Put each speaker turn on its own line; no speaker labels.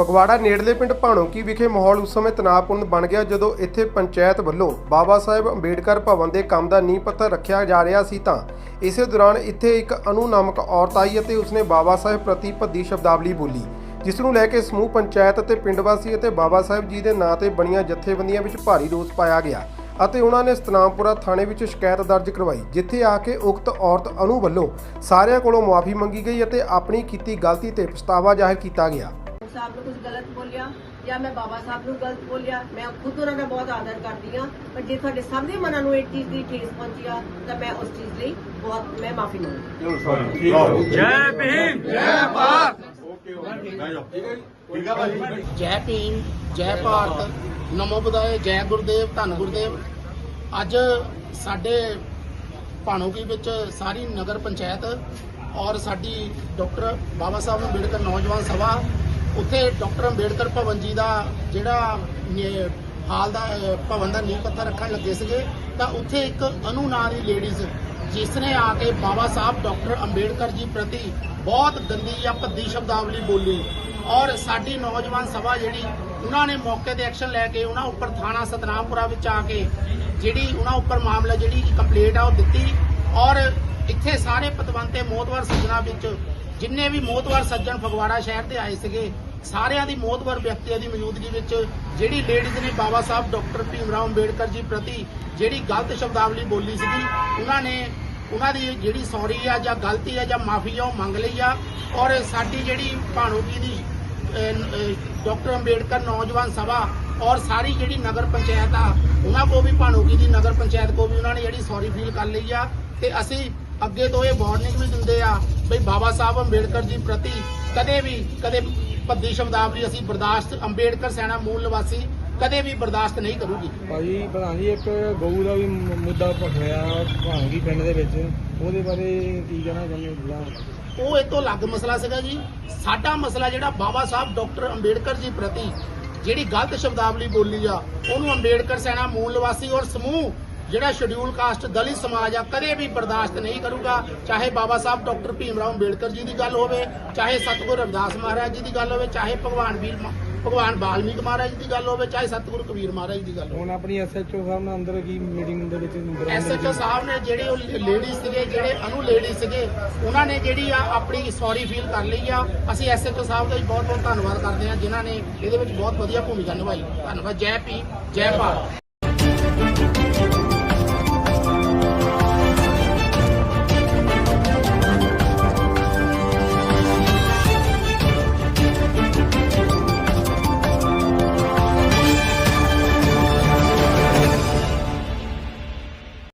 ਫਗਵਾੜਾ ਨੇੜਲੇ ਪਿੰਡ ਭਾਣੋਕੀ ਵਿਖੇ ਮਾਹੌਲ ਉਸ ਸਮੇਂ ਤਣਾਅਪੂਰਨ ਬਣ ਗਿਆ ਜਦੋਂ ਇੱਥੇ ਪੰਚਾਇਤ ਵੱਲੋਂ ਬਾਬਾ ਸਾਹਿਬ ਅੰਬੇਡਕਰ ਭਵਨ ਦੇ ਕੰਮ ਦਾ ਨੀਂਹ ਪੱਥਰ ਰੱਖਿਆ ਜਾ ਰਿਹਾ ਸੀ ਤਾਂ ਇਸੇ ਦੌਰਾਨ ਇੱਥੇ ਇੱਕ ਅਨੂ ਨਾਮਕ ਔਰਤ ਆਈ ਅਤੇ ਉਸਨੇ ਬਾਬਾ ਸਾਹਿਬ ਪ੍ਰਤੀ ਭੱਦੀ ਸ਼ਬਦਾਵਲੀ ਬੋਲੀ, ਜਿਸ ਨੂੰ ਲੈ ਕੇ ਸਮੂਹ ਪੰਚਾਇਤ ਅਤੇ ਪਿੰਡ ਵਾਸੀ ਅਤੇ ਬਾਬਾ ਸਾਹਿਬ ਜੀ ਦੇ ਨਾਂ ਤੇ ਬਣੀਆਂ ਜਥੇਬੰਦੀਆਂ ਵਿੱਚ ਭਾਰੀ ਰੋਸ ਪਾਇਆ ਗਿਆ ਅਤੇ ਉਹਨਾਂ ਨੇ ਸਤਨਾਮਪੁਰਾ ਥਾਣੇ ਵਿੱਚ ਸ਼ਿਕਾਇਤ ਦਰਜ ਕਰਵਾਈ, ਜਿੱਥੇ ਆ ਕੇ ਉਕਤ ਔਰਤ ਅਨੂ ਵੱਲੋਂ ਸਾਰਿਆਂ ਕੋਲੋਂ ਮੁਆਫੀ ਮੰਗੀ ਗਈ ਅਤੇ ਆਪਣੀ ਕੀਤੀ ਗਲਤੀ ਤੇ ਪਛਤਾਵਾ ਜ਼ਾਹਿਰ ਕੀਤਾ ਗਿਆ।
ਸਾਹਿਬ ਨੂੰ ਕੁਝ ਗਲਤ ਬੋਲਿਆ ਜਾਂ ਮੈਂ ਬਾਬਾ ਸਾਹਿਬ ਨੂੰ ਗਲਤ ਬੋਲਿਆ ਮੈਂ ਖੁਦ ਉਹਨਾਂ ਦਾ ਬਹੁਤ ਆਦਰ ਕਰਦੀ ਹਾਂ ਪਰ ਜੇ ਤੁਹਾਡੇ ਸਭ ਦੇ ਮਨਾਂ ਨੂੰ ਇਹ ਚੀਜ਼ ਦੀ ਠੇਸ ਪਹੁੰਚੀ ਆ ਤਾਂ ਮੈਂ ਉਸ ਚੀਜ਼ ਲਈ ਬਹੁਤ ਮੈਂ ਮਾਫੀ ਮੰਗਦੀ
ਜੈ ਭੀਮ! ਜੈ ਭਾਰਤ!
ਜੈ? ਭੀਮ ਜੈ ਭਾਰਤ। ਨਮੋ ਬੁਦਾਏ ਜੈ ਗੁਰਦੇਵ ਧੰਨ ਗੁਰਦੇਵ। ਅੱਜ ਸਾਡੇ ਭਾਣੋਕੀ ਵਿੱਚ ਸਾਰੀ ਨਗਰ ਪੰਚਾਇਤ ਔਰ ਸਾਡੀ ਡਾਕਟਰ ਬਾਬਾ ਸਾਹਿਬ ਅੰਬੇਡਕਰ ਨੌਜਵਾਨ ਸਭਾ ਉੱਥੇ ਡਾਕਟਰ ਅੰਬੇਡਕਰ ਭਵਨ ਜੀ ਦਾ ਜਿਹੜਾ ਹਾਲ ਦਾ ਭਵਨ ਦਾ ਨੀਂਹ ਪੱਥਰ ਰੱਖਣ ਲੱਗੇ ਸੀਗੇ, ਤਾਂ ਉੱਥੇ ਇੱਕ ਅਨੂ ਨਾਂ ਦੀ ਲੇਡੀਜ਼ ਜਿਸ ਨੇ ਆ ਕੇ ਬਾਬਾ ਸਾਹਿਬ ਡਾਕਟਰ ਅੰਬੇਡਕਰ ਜੀ ਪ੍ਰਤੀ ਬਹੁਤ ਗੰਦੀ ਜਾਂ ਭੱਦੀ ਸ਼ਬਦਾਵਲੀ ਬੋਲੀ। ਔਰ ਸਾਡੀ ਨੌਜਵਾਨ ਸਭਾ ਜਿਹੜੀ, ਉਹਨਾਂ ਨੇ ਮੌਕੇ ਤੇ ਐਕਸ਼ਨ ਲੈ ਕੇ ਉਹਨਾਂ ਉੱਪਰ ਥਾਣਾ ਸਤਨਾਮਪੁਰਾ ਵਿੱਚ ਆ ਕੇ ਜਿਹੜੀ ਉਹਨਾਂ ਉੱਪਰ ਮਾਮਲਾ ਜਿਹੜੀ ਕੰਪਲੇਂਟ ਆ ਉਹ ਦਿੱਤੀ। ਔਰ ਇੱਥੇ ਸਾਰੇ ਪਤਵੰਤੇ ਮੋਤਵਰ ਸੱਜਣਾ ਵਿੱਚ ਜਿੰਨੇ ਵੀ ਮੋਤਵਰ ਸੱਜਣ ਫਗਵਾੜਾ ਸ਼ਹਿਰ ਦੇ ਆਏ ਸੀਗੇ, ਸਾਰਿਆਂ ਦੀ ਮੋਤਵਰ ਵਿਅਕਤੀਆਂ ਦੀ ਮੌਜੂਦਗੀ ਵਿੱਚ ਜਿਹੜੀ ਲੇਡੀਜ਼ ਨੇ ਬਾਬਾ ਸਾਹਿਬ ਡਾਕਟਰ ਭੀਮ ਰਾਓ ਅੰਬੇਡਕਰ ਜੀ ਪ੍ਰਤੀ ਜਿਹੜੀ ਗਲਤ ਸ਼ਬਦਾਵਲੀ ਬੋਲੀ ਸੀਗੀ, ਉਹਨਾਂ ਨੇ ਉਹਨਾਂ ਦੀ ਜਿਹੜੀ ਸੌਰੀ ਆ ਜਾਂ ਗਲਤੀ ਆ ਜਾਂ ਮਾਫੀ ਆ, ਉਹ ਮੰਗ ਲਈ ਆ। ਔਰ ਸਾਡੀ ਜਿਹੜੀ ਭਾਣੋਕੀ ਦੀ ਡਾਕਟਰ ਅੰਬੇਡਕਰ ਨੌਜਵਾਨ ਸਭਾ ਔਰ ਸਾਰੀ ਜਿਹੜੀ ਨਗਰ ਪੰਚਾਇਤ ਆ, ਉਹਨਾਂ ਕੋ ਵੀ ਭਾਣੋਕੀ ਦੀ ਨਗਰ ਪੰਚਾਇਤ ਕੋ ਵੀ ਉਹਨਾਂ ਨੇ ਜਿਹੜੀ ਸੌਰੀ ਫੀਲ ਕਰ ਲਈ ਆ। ਤੇ ਅਸੀਂ ਅੱਗੇ ਤੋਂ ਇਹ ਵਾਰਨਿੰਗ ਵੀ ਦਿੰਦੇ ਆ ਬਈ ਬਾਬਾ ਸਾਹਿਬ ਅੰਬੇਡਕਰ ਜੀ ਪ੍ਰਤੀ ਕਦੇ ਵੀ ਕਦੇ ਭੱਦੀ ਸ਼ਬਦਾਵਲੀ ਅਸੀਂ ਬਰਦਾਸ਼ਤ ਅੰਬੇਡਕਰ ਸੈਨਾ ਮੂਲ ਨਿਵਾਸੀ ਕਦੇ ਵੀ ਬਰਦਾਸ਼ਤ ਨਹੀਂ ਕਰੂਗੀ।
ਭਾਜੀ ਪ੍ਰਧਾਨ ਜੀ ਇੱਕ ਗਊ ਦਾ ਵੀ ਮੁੱਦਾ ਹੋਇਆ ਭਾਂਗੀ ਪਿੰਡ ਦੇ ਵਿੱਚ। ਉਹਦੇ ਬਾਰੇ ਕੀ ਕਹਿਣਾ ਚਾਹੁੰਦੇ ਹੋ
ਉਹ ਇਹ ਤੋਂ ਅਲੱਗ ਮਸਲਾ ਸੀਗਾ ਜੀ। ਸਾਡਾ ਮਸਲਾ ਜਿਹੜਾ ਬਾਬਾ ਸਾਹਿਬ ਡਾਕਟਰ ਅੰਬੇਡਕਰ ਜੀ ਪ੍ਰਤੀ ਜਿਹੜੀ ਗਲਤ ਸ਼ਬਦਾਵਲੀ ਬੋਲੀ ਆ ਉਹਨੂੰ ਅੰਬੇਡਕਰ ਸੈਨਾ ਮੂਲ ਨਿਵਾਸੀ ਔਰ ਸਮੂਹ ਜਿਹੜਾ ਸ਼ਡਿਊਲ ਕਾਸਟ ਦਲਿਤ ਸਮਾਜ ਆ ਕਦੇ ਵੀ ਬਰਦਾਸ਼ਤ ਨਹੀਂ ਕਰੂਗਾ। ਚਾਹੇ ਬਾਬਾ ਸਾਹਿਬ ਡਾਕਟਰ ਭੀਮ ਰਾਓ ਅੰਬੇਡਕਰ ਜੀ ਦੀ ਗੱਲ ਹੋਵੇ ਚਾਹੇ ਸਤਿਗੁਰੂ ਰਵਿਦਾਸ ਮਹਾਰਾਜ ਜੀ ਦੀ ਗੱਲ ਹੋਵੇ ਚਾਹੇ ਭਗਵਾਨ ਵੀਰ ਭਗਵਾਨ ਬਾਲਮੀਕ ਮਹਾਰਾਜ ਦੀ ਗੱਲ ਹੋਵੇ ਚਾਹੇ ਸਤਿਗੁਰੂ ਕਬੀਰ ਮਹਾਰਾਜ ਦੀ ਗੱਲ ਹੋਵੇ।
ਹੁਣ ਆਪਣੀ ਐਸਐਚਓ ਸਾਹਿਬ ਨਾਲ ਅੰਦਰ ਕੀ ਮੀਟਿੰਗ ਦੇ ਵਿੱਚ
ਐਸਐਚਓ ਸਾਹਿਬ ਨੇ ਜਿਹੜੇ ਉਹ ਲੇਡੀ ਸੀਗੇ ਜਿਹੜੇ ਅਨੂ ਲੇਡੀ ਸੀਗੇ ਉਹਨਾਂ ਨੇ ਜਿਹੜੀ ਆ ਆਪਣੀ ਸੌਰੀ ਫੀਲ ਕਰ ਲਈ ਆ। ਅਸੀਂ ਐਸਐਚਓ ਸਾਹਿਬ ਦਾ ਬਹੁਤ ਬਹੁਤ ਧੰਨਵਾਦ ਕਰਦੇ ਹਾਂ ਜਿਨ੍ਹਾਂ ਨੇ ਇਹਦੇ ਵਿੱਚ ਬਹੁਤ ਵਧੀਆ ਭੂਮਿਕਾ ਨਿਭਾਈ। ਧੰਨਵਾਦ। ਜੈ ਭੀਮ ਜੈ ਭਾਰਤ।